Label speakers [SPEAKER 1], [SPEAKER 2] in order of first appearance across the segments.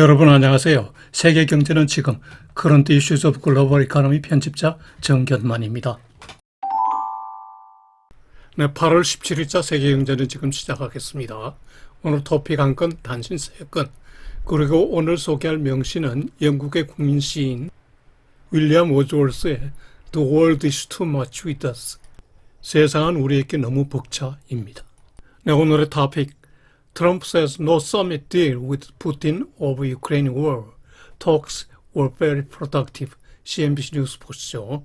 [SPEAKER 1] 여러분 안녕하세요. 세계 경제는 지금 오브 글로벌 이코노미 편집자 정견만입니다. 네, 8월 17일자 세계 경제는 지금 시작하겠습니다. 오늘 토픽 한 건 단신 세 건. 그리고 오늘 소개할 명시는 영국의 국민 시인 윌리엄 오즈월스의 The World is Too Much With Us. 세상은 우리에게 너무 벅차입니다. 네, 오늘의 토픽 Trump says no summit deal with Putin over Ukraine war. Talks were very productive. CNBC 뉴스 보시죠.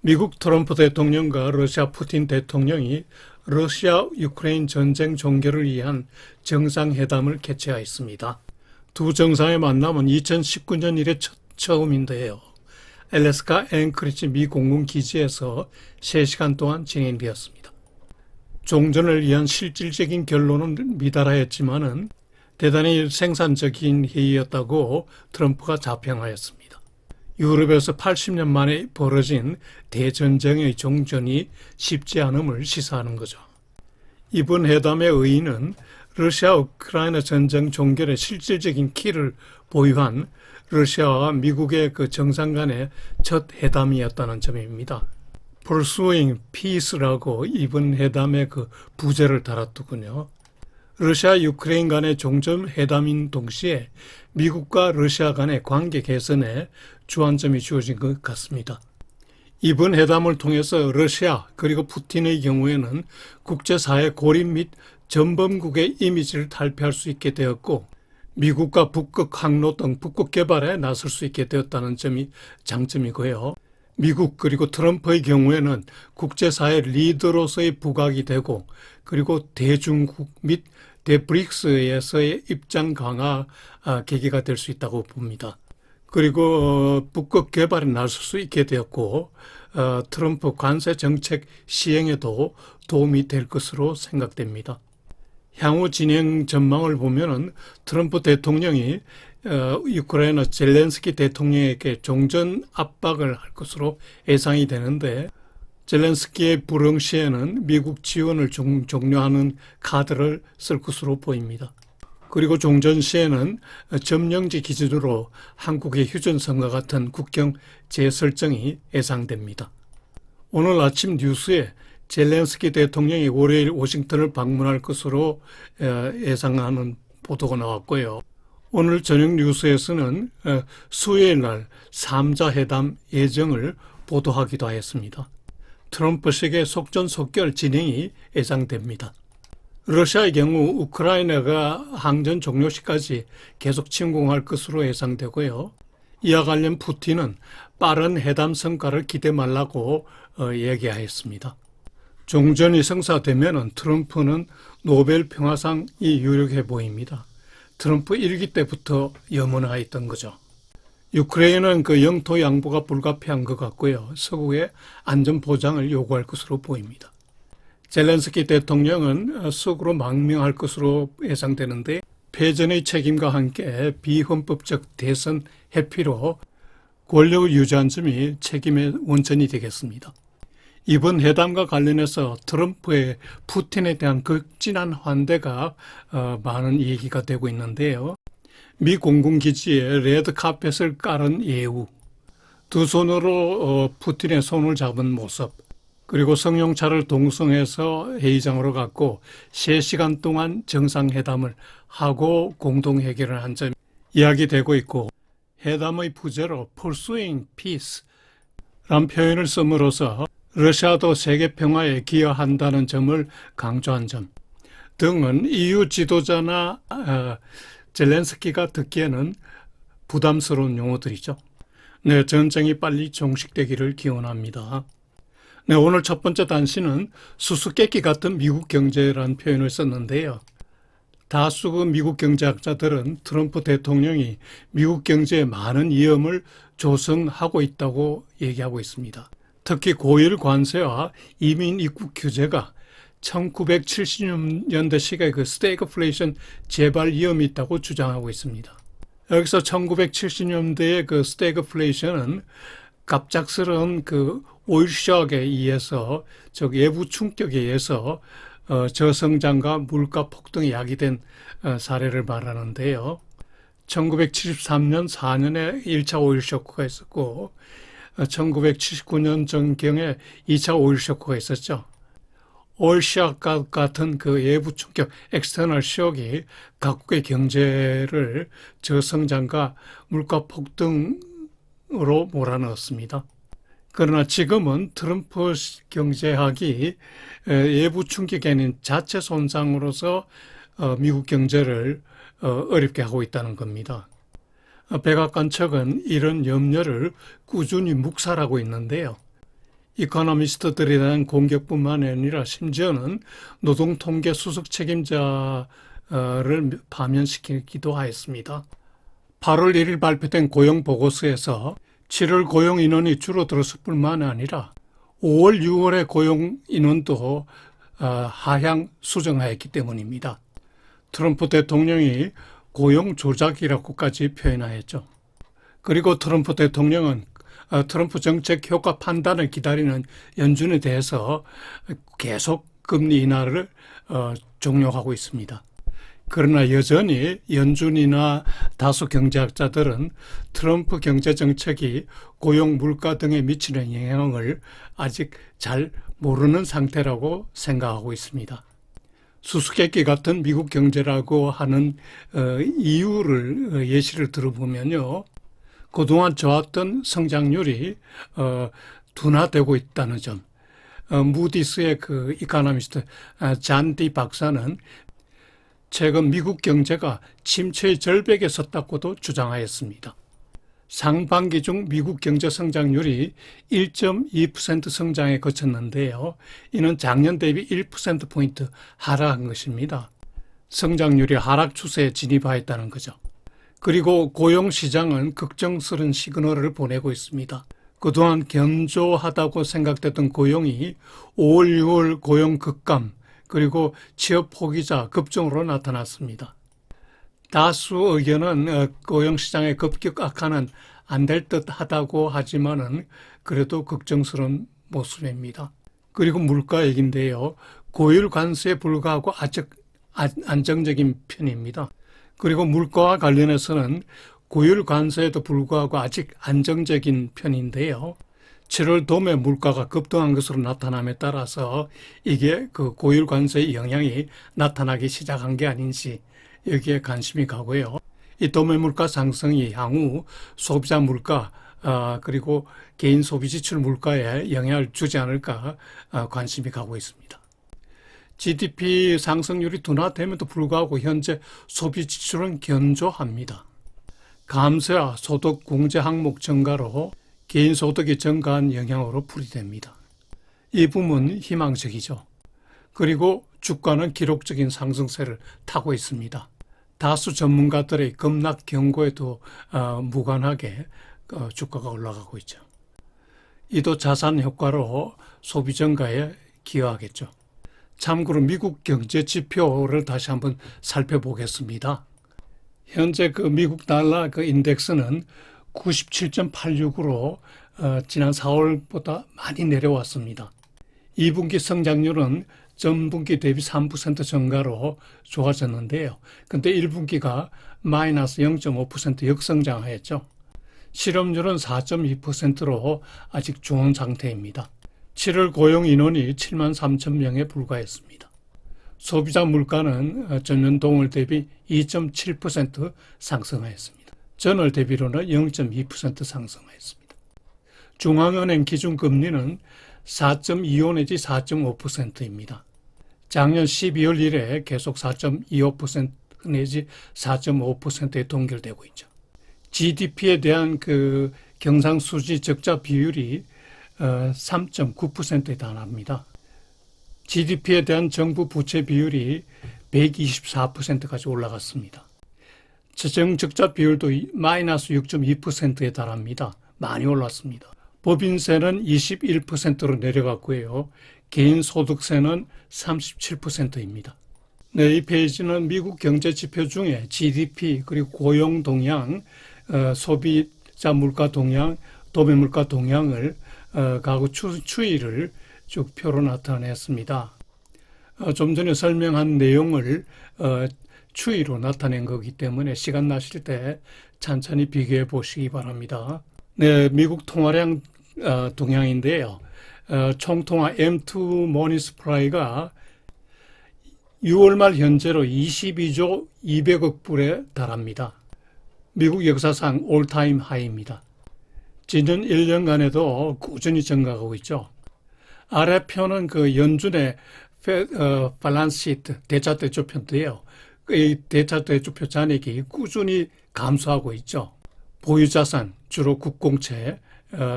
[SPEAKER 1] 미국 트럼프 대통령과 러시아 푸틴 대통령이 러시아 유크레인 전쟁 종결을 위한 정상회담을 개최하였습니다. 두 정상의 만남은 2019년 이래 첫, 처음인데요. 엘래스카 앵크리지 미 공군 기지에서 3시간 동안 진행되었습니다. 종전을 위한 실질적인 결론은 미달하였지만은 대단히 생산적인 회의였다고 트럼프가 자평하였습니다. 유럽에서 80년 만에 벌어진 대전쟁의 종전이 쉽지 않음을 시사하는 거죠. 이번 회담의 의의는 러시아 우크라이나 전쟁 종결의 실질적인 키를 보유한 러시아와 미국의 그 정상 간의 첫 회담이었다는 점입니다. Pursuing Peace라고 이번 회담의 그 부제를 달았더군요. 러시아 유크레인 간의 종전 회담인 동시에 미국과 러시아 간의 관계 개선에 주안점이 주어진 것 같습니다. 이번 회담을 통해서 러시아 그리고 푸틴의 경우에는 국제사회 고립 및 전범국의 이미지를 탈피할 수 있게 되었고 미국과 북극 항로 등 북극 개발에 나설 수 있게 되었다는 점이 장점이고요. 미국 그리고 트럼프의 경우에는 국제사회 리더로서의 부각이 되고 그리고 대중국 및 대브릭스에서의 입장 강화 아, 계기가 될 수 있다고 봅니다. 그리고 어, 북극 개발에 나설 수 있게 되었고 어, 트럼프 관세 정책 시행에도 도움이 될 것으로 생각됩니다. 향후 진행 전망을 보면은 트럼프 대통령이 어, 우크라이나 젤렌스키 대통령에게 종전 압박을 할 것으로 예상이 되는데 젤렌스키의 불응 시에는 미국 지원을 종, 종료하는 카드를 쓸 것으로 보입니다. 그리고 종전 시에는 점령지 기준으로 한국의 휴전선과 같은 국경 재설정이 예상됩니다. 오늘 아침 뉴스에 젤렌스키 대통령이 월요일 워싱턴을 방문할 것으로 어, 예상하는 보도가 나왔고요. 오늘 저녁 뉴스에서는 어, 수요일 날 3자 회담 예정을 보도하기도 하였습니다. 트럼프식의 속전속결 진행이 예상됩니다. 러시아의 경우 우크라이나가 항전 종료 시까지 계속 침공할 것으로 예상되고요. 이와 관련 푸틴은 빠른 회담 성과를 기대 말라고 어, 얘기하였습니다. 종전이 성사되면 트럼프는 노벨 평화상이 유력해 보입니다. 트럼프 일기 때부터 염원하였던 거죠. 유크레인은 그 영토 양보가 불가피한 것 같고요. 서구의 안전 보장을 요구할 것으로 보입니다. 젤렌스키 대통령은 서구로 망명할 것으로 예상되는데 패전의 책임과 함께 비헌법적 대선 회피로 권력을 유지한 점이 책임의 원천이 되겠습니다. 이번 회담과 관련해서 트럼프의 푸틴에 대한 극진한 환대가 어, 많은 얘기가 되고 있는데요. 미 공군기지에 레드 카펫을 깔은 예우, 두 손으로 어, 푸틴의 손을 잡은 모습, 그리고 성용차를 동성해서 회의장으로 갔고 3시간 동안 정상회담을 하고 공동 해결을 한 점이 이야기되고 있고 회담의 부제로 pursuing peace 란 표현을 씀으로써 러시아도 세계 평화에 기여한다는 점을 강조한 점 등은 EU 지도자나 어, 젤렌스키가 듣기에는 부담스러운 용어들이죠. 네, 전쟁이 빨리 종식되기를 기원합니다. 네, 오늘 첫 번째 단시는 수수께끼 같은 미국 경제라는 표현을 썼는데요. 다수 그 미국 경제학자들은 트럼프 대통령이 미국 경제에 많은 위험을 조성하고 있다고 얘기하고 있습니다. 특히 고일 관세와 이민 입국 규제가 1970년대식의 그 스테이크플레이션 재발 위험이 있다고 주장하고 있습니다. 여기서 1970년대의 그 스테이크플레이션은 갑작스러운 그 오일 shock에 의해서 즉 외부 충격에 의해서 어, 저성장과 물가 폭등이 야기된 어, 사례를 말하는데요. 1973년 4년에 1차 오일 쇼크가 있었고 1979년 전경에 2차 오일 쇼크가 있었죠. 올시아 같은 그 외부 충격, 엑스터널 쇼크이 각국의 경제를 저성장과 물가 폭등으로 몰아넣었습니다. 그러나 지금은 트럼프 경제학이 외부 충격에는 자체 손상으로서 어, 미국 경제를 어, 어렵게 하고 있다는 겁니다. 어, 백악관 측은 이런 염려를 꾸준히 묵살하고 있는데요. 이코노미스트들에 대한 공격뿐만 아니라 심지어는 노동통계 수석 책임자를 파면시키기도 하였습니다. 8월 1일 발표된 고용 보고서에서 7월 고용 인원이 줄어들었을 뿐만 아니라 5월, 6월의 고용 인원도 하향 수정하였기 때문입니다. 트럼프 대통령이 고용 조작이라고까지 표현하였죠. 그리고 트럼프 대통령은 어, 트럼프 정책 효과 판단을 기다리는 연준에 대해서 계속 금리 인하를 어, 종료하고 있습니다. 그러나 여전히 연준이나 다수 경제학자들은 트럼프 경제 정책이 고용 물가 등에 미치는 영향을 아직 잘 모르는 상태라고 생각하고 있습니다. 수수께끼 같은 미국 경제라고 하는 어, 이유를 어, 예시를 들어보면요. 그동안 좋았던 성장률이 어, 둔화되고 있다는 점. 어, 무디스의 그 이카노미스트 아, 잔디 박사는 최근 미국 경제가 침체의 절벽에 섰다고도 주장하였습니다. 상반기 중 미국 경제 성장률이 1.2% 성장에 거쳤는데요. 이는 작년 대비 1%포인트 하락한 것입니다. 성장률이 하락 추세에 진입하였다는 거죠. 그리고 고용 시장은 걱정스런 시그널을 보내고 있습니다. 그동안 견조하다고 생각됐던 고용이 5월, 6월 고용 급감, 그리고 취업 포기자 급증으로 나타났습니다. 다수 의견은 어, 고용시장의 급격 악화는 안 될 듯 하다고 하지만은 그래도 걱정스러운 모습입니다. 그리고 물가 얘기인데요. 고율 관세에 불과하고 아직 안정적인 편입니다. 그리고 물가와 관련해서는 고율 관세에도 불구하고 아직 안정적인 편인데요. 7월 도매 물가가 급등한 것으로 나타남에 따라서 이게 그 고율 관세의 영향이 나타나기 시작한 게 아닌지 여기에 관심이 가고요. 이 도매 물가 상승이 향후 소비자 물가 아, 그리고 개인 소비 지출 물가에 영향을 주지 않을까 아, 관심이 가고 있습니다. GDP 상승률이 둔화됨에도 불구하고 현재 소비 지출은 견조합니다. 감세와 소득 공제 항목 증가로 개인 소득이 증가한 영향으로 풀이됩니다. 이 부분 희망적이죠. 그리고 주가는 기록적인 상승세를 타고 있습니다. 다수 전문가들의 급락 경고에도 어, 무관하게 어, 주가가 올라가고 있죠. 이도 자산 효과로 소비 증가에 기여하겠죠. 참고로 미국 경제 지표를 다시 한번 살펴보겠습니다. 현재 그 미국 달러 그 인덱스는 97.86으로 어, 지난 4월보다 많이 내려왔습니다. 2분기 성장률은 전분기 대비 3% 증가로 좋아졌는데요. 근데 1분기가 마이너스 0.5% 역성장하였죠. 실업률은 4.2%로 아직 좋은 상태입니다. 7월 고용 인원이 7만 3천 명에 불과했습니다. 소비자 물가는 전년 동월 대비 2.7% 상승하였습니다. 전월 대비로는 0.2% 상승하였습니다. 중앙은행 기준금리는 4.25 내지 4.5%입니다. 작년 12월 이래 계속 4.25% 내지 4.5%에 동결되고 있죠. GDP에 대한 그 경상수지 적자 비율이 3.9%에 어, 달합니다. GDP에 대한 정부 부채 비율이 124%까지 올라갔습니다. 재정 적자 비율도 마이너스 6.2%에 달합니다. 많이 올랐습니다. 법인세는 21%로 내려갔고요. 개인 소득세는 37%입니다. 네, 이 페이지는 미국 경제 지표 중에 GDP 그리고 고용 동향, 어, 소비자 물가 동향, 도매 물가 동향을 어, 가구 추, 추이를 쭉 표로 나타냈습니다. 어, 좀 전에 설명한 내용을 어, 추이로 나타낸 거기 때문에 시간 나실 때 천천히 비교해 보시기 바랍니다. 네, 미국 통화량 어, 동향인데요. 어, 총통화 M2 머니 스프라이가 6월 말 현재로 22조 200억 불에 달합니다. 미국 역사상 올타임 하이입니다. 지난 1년간에도 꾸준히 증가하고 있죠. 아래 표는 그 연준의 페, 어, 발란스 시트 대차 대조표인데요. 이 대차 대조표 잔액이 꾸준히 감소하고 있죠. 보유 자산 주로 국공채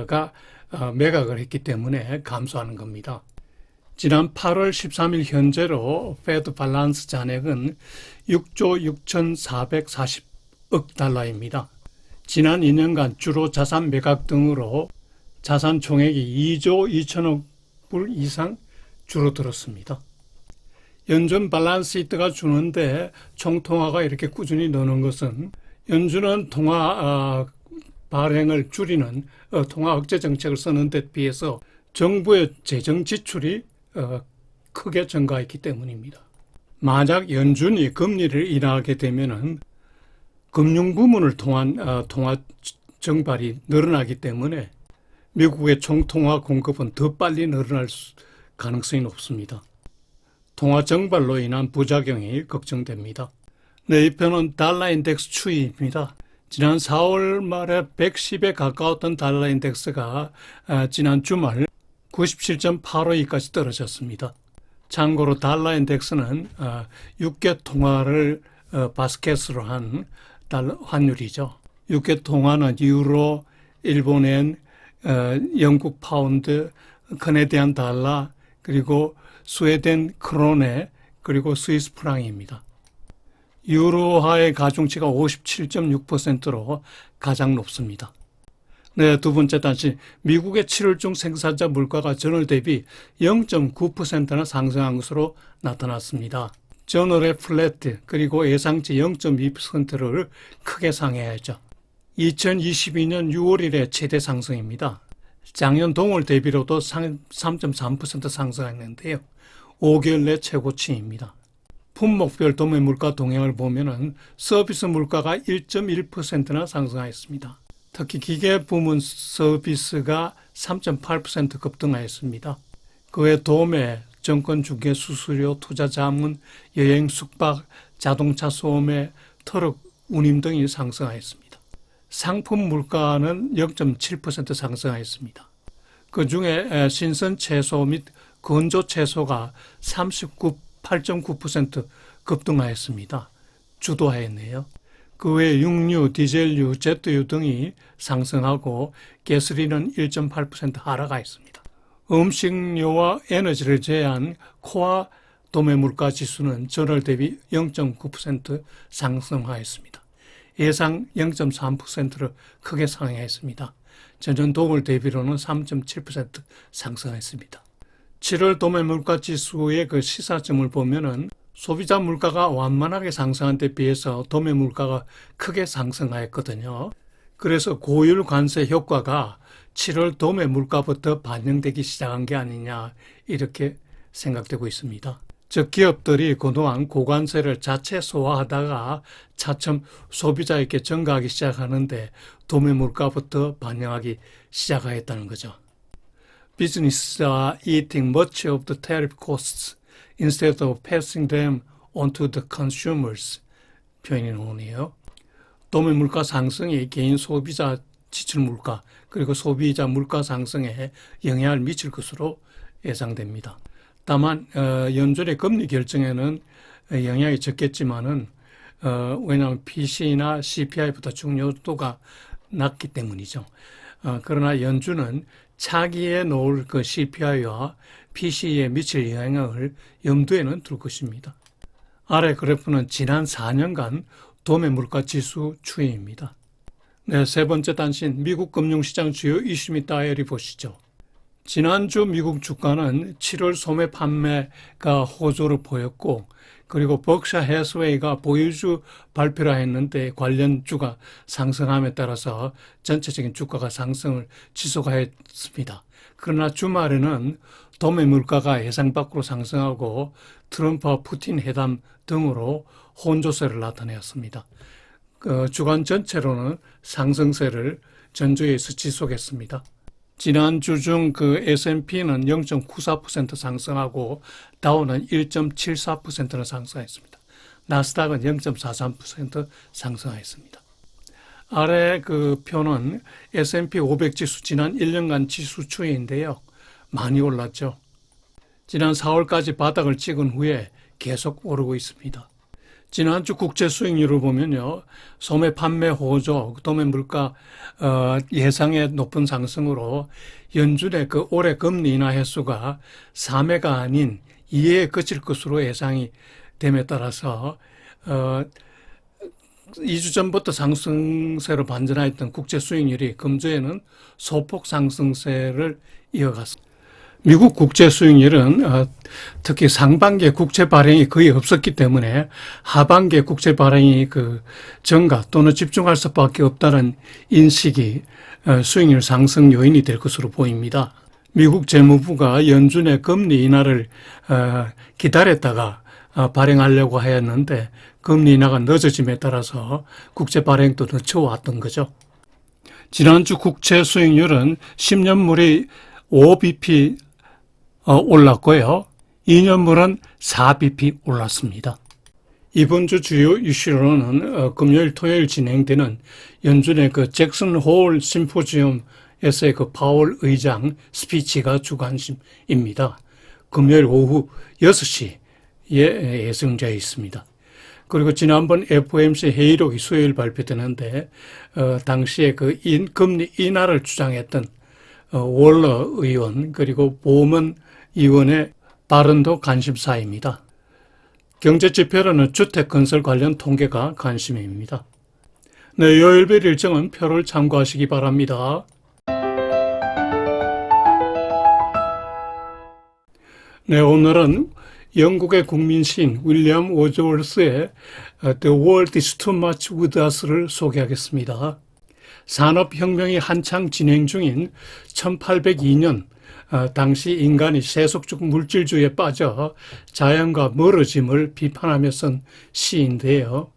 [SPEAKER 1] 가 어, 매각을 했기 때문에 감소하는 겁니다. 지난 8월 13일 현재로 페드 발란스 잔액은 6조 6,440억 달러입니다. 지난 2년간 주로 자산 매각 등으로 자산 총액이 2조 2천억 불 이상 줄어들었습니다. 연준 발란스 시트가 주는데 총통화가 이렇게 꾸준히 느는 것은 연준은 통화 어, 발행을 줄이는 어, 통화 억제 정책을 쓰는 데 비해서 정부의 재정 지출이 어, 크게 증가했기 때문입니다. 만약 연준이 금리를 인하하게 되면은 금융 부문을 통한 어, 통화 정발이 늘어나기 때문에 미국의 총통화 공급은 더 빨리 늘어날 가능성이 높습니다. 통화 정발로 인한 부작용이 걱정됩니다. 네, 이 편은 달러 인덱스 추이입니다. 지난 4월 말에 110에 가까웠던 달러 인덱스가 아, 지난 주말 97.85위까지 떨어졌습니다. 참고로 달러 인덱스는 6개 아, 통화를 어, 바스켓으로 한 환율이죠. 6개 통화는 유로, 일본엔, 어, 영국 파운드, 커네디안 달러, 그리고 스웨덴 크로네, 그리고 스위스 프랑입니다. 유로화의 가중치가 57.6%로 가장 높습니다. 네, 두 번째 단시 미국의 7월 중 생산자 물가가 전월 대비 0.9%나 상승한 것으로 나타났습니다. 전월의 플래트 그리고 예상치 0.2%를 크게 상회하죠. 2022년 6월 1일 최대 상승입니다. 작년 동월 대비로도 3.3% 상승했는데요. 5개월 내 최고치입니다. 품목별 도매 물가 동향을 보면은 서비스 물가가 1.1%나 상승하였습니다. 특히 기계 부문 서비스가 3.8% 급등하였습니다. 그 외 도매, 정권 중개 수수료, 투자 자문, 여행 숙박, 자동차 소매, 트럭 운임 등이 상승하였습니다. 상품 물가는 0.7% 상승하였습니다. 그 중에 신선 채소 및 건조 채소가 39 8.9% 급등하였습니다. 주도하였네요. 그 외 육류, 디젤유, 제트유 등이 상승하고 가스린은 1.8% 하락하였습니다. 음식료와 에너지를 제한 코아 도매 물가 지수는 전월 대비 0.9% 상승하였습니다. 예상 0.3%로 크게 상향했습니다. 전년 동월 대비로는 3.7% 상승했습니다. 7월 도매 물가 지수의 그 시사점을 보면은 소비자 물가가 완만하게 상승한 데 비해서 도매 물가가 크게 상승하였거든요. 그래서 고율 관세 효과가 7월 도매 물가부터 반영되기 시작한 게 아니냐 이렇게 생각되고 있습니다. 즉 기업들이 그동안 고관세를 자체 소화하다가 차츰 소비자에게 전가하기 시작하는데 도매 물가부터 반영하기 시작하였다는 거죠. Businesses are eating much of the tariff costs instead of passing them on to the consumers. 표현이 나오네요. 도매 물가 상승이 개인 소비자 지출 물가 그리고 소비자 물가 상승에 영향을 미칠 것으로 예상됩니다. 다만 어, 연준의 금리 결정에는 영향이 적겠지만은 어, 왜냐하면 PC나 CPI보다 중요도가 낮기 때문이죠. 어, 그러나 연준은 차기에 놓을 그 CPI와 PC에 미칠 영향을 염두에는 둘 것입니다. 아래 그래프는 지난 4년간 도매 물가 지수 추이입니다. 네, 세 번째 단신 미국 금융시장 주요 이슈 및 다이어리 보시죠. 지난주 미국 주가는 7월 소매 판매가 호조를 보였고 그리고 벅샤 해스웨이가 보유주 발표를 했는데 관련 주가 상승함에 따라서 전체적인 주가가 상승을 지속하였습니다. 그러나 주말에는 도매 물가가 예상 밖으로 상승하고 트럼프와 푸틴 회담 등으로 혼조세를 나타내었습니다. 그 주간 전체로는 상승세를 전주에서 지속했습니다. 지난주 중 그 S&P는 0.94% 상승하고 다우는 1.74%는 상승했습니다. 나스닥은 0.43% 상승하였습니다. 아래 그 표는 S&P 500 지수 지난 1년간 지수 추이인데요. 많이 올랐죠. 지난 4월까지 바닥을 찍은 후에 계속 오르고 있습니다. 지난주 국제 수익률을 보면요. 소매 판매 호조, 도매 물가 어, 예상의 높은 상승으로 연준의 그 올해 금리 인하 횟수가 3회가 아닌 2회에 그칠 것으로 예상이 됨에 따라서 어, 2주 전부터 상승세로 반전하였던 국제 수익률이 금주에는 소폭 상승세를 이어갔습니다. 미국 국제 수익률은 어, 특히 상반기에 국채 발행이 거의 없었기 때문에 하반기에 국채 발행이 그 증가 또는 집중할 수밖에 없다는 인식이 어, 수익률 상승 요인이 될 것으로 보입니다. 미국 재무부가 연준의 금리 인하를 어, 기다렸다가 발행하려고 하였는데 금리 인하가 늦어짐에 따라서 국채 발행도 늦춰왔던 거죠. 지난주 국채 수익률은 10년물이 5bp 어, 올랐고요. 2년물은 4bp 올랐습니다. 이번 주 주요 이슈로는 어, 금요일 토요일 진행되는 연준의 그 잭슨 홀 심포지엄에서의 그 파월 의장 스피치가 주관심입니다. 금요일 오후 6시에 예정되어 있습니다. 그리고 지난번 FOMC 회의록이 수요일 발표되는데 어, 당시에 그 인, 금리 인하를 주장했던 어, 월러 의원 그리고 보먼 의원의 발언도 관심사입니다. 경제 지표로는 주택 건설 관련 통계가 관심입니다. 네, 요일별 일정은 표를 참고하시기 바랍니다. 네, 오늘은 영국의 국민시인 윌리엄 오즈월스의 The World is Too Much With Us를 소개하겠습니다. 산업혁명이 한창 진행 중인 1802년 어, 당시 인간이 세속적 물질주의에 빠져 자연과 멀어짐을 비판하며 쓴 시인데요.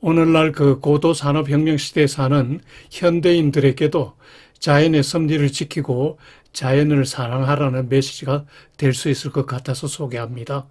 [SPEAKER 1] 오늘날 그 고도 산업혁명 시대에 사는 현대인들에게도 자연의 섭리를 지키고 자연을 사랑하라는 메시지가 될 수 있을 것 같아서 소개합니다.